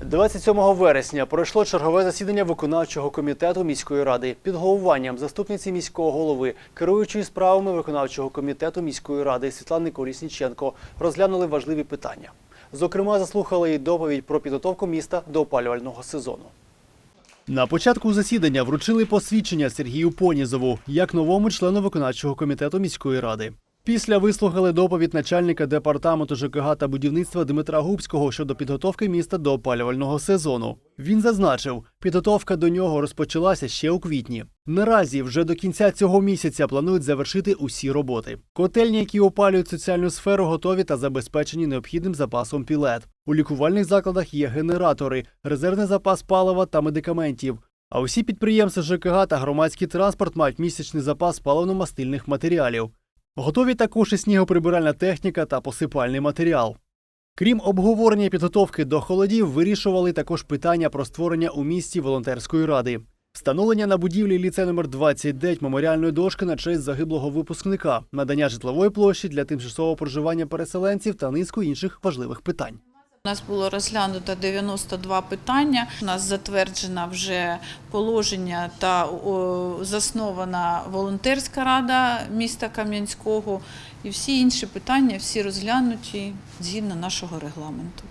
27 вересня пройшло чергове засідання виконавчого комітету міської ради під головуванням заступниці міського голови, керуючої справами виконавчого комітету міської ради Світлани Колісніченко розглянули важливі питання. Зокрема, заслухали і доповідь про підготовку міста до опалювального сезону. На початку засідання вручили посвідчення Сергію Понізову як новому члену виконавчого комітету міської ради. Після вислухали доповідь начальника департаменту ЖКГ та будівництва Дмитра Губського щодо підготовки міста до опалювального сезону. Він зазначив, підготовка до нього розпочалася ще у квітні. Наразі вже до кінця цього місяця планують завершити усі роботи. Котельні, які опалюють соціальну сферу, готові та забезпечені необхідним запасом пілет. У лікувальних закладах є генератори, резервний запас палива та медикаментів. А усі підприємства ЖКГ та громадський транспорт мають місячний запас паливно-мастильних матеріалів. Готові також і снігоприбиральна техніка та посипальний матеріал. Крім обговорення підготовки до холодів, вирішували також питання про створення у місті волонтерської ради, встановлення на будівлі ліцею номер 29 меморіальної дошки на честь загиблого випускника, надання житлової площі для тимчасового проживання переселенців та низку інших важливих питань. У нас було розглянуто 92 питання. У нас затверджено вже положення та заснована волонтерська рада міста Кам'янського. І всі інші питання всі розглянуті згідно нашого регламенту.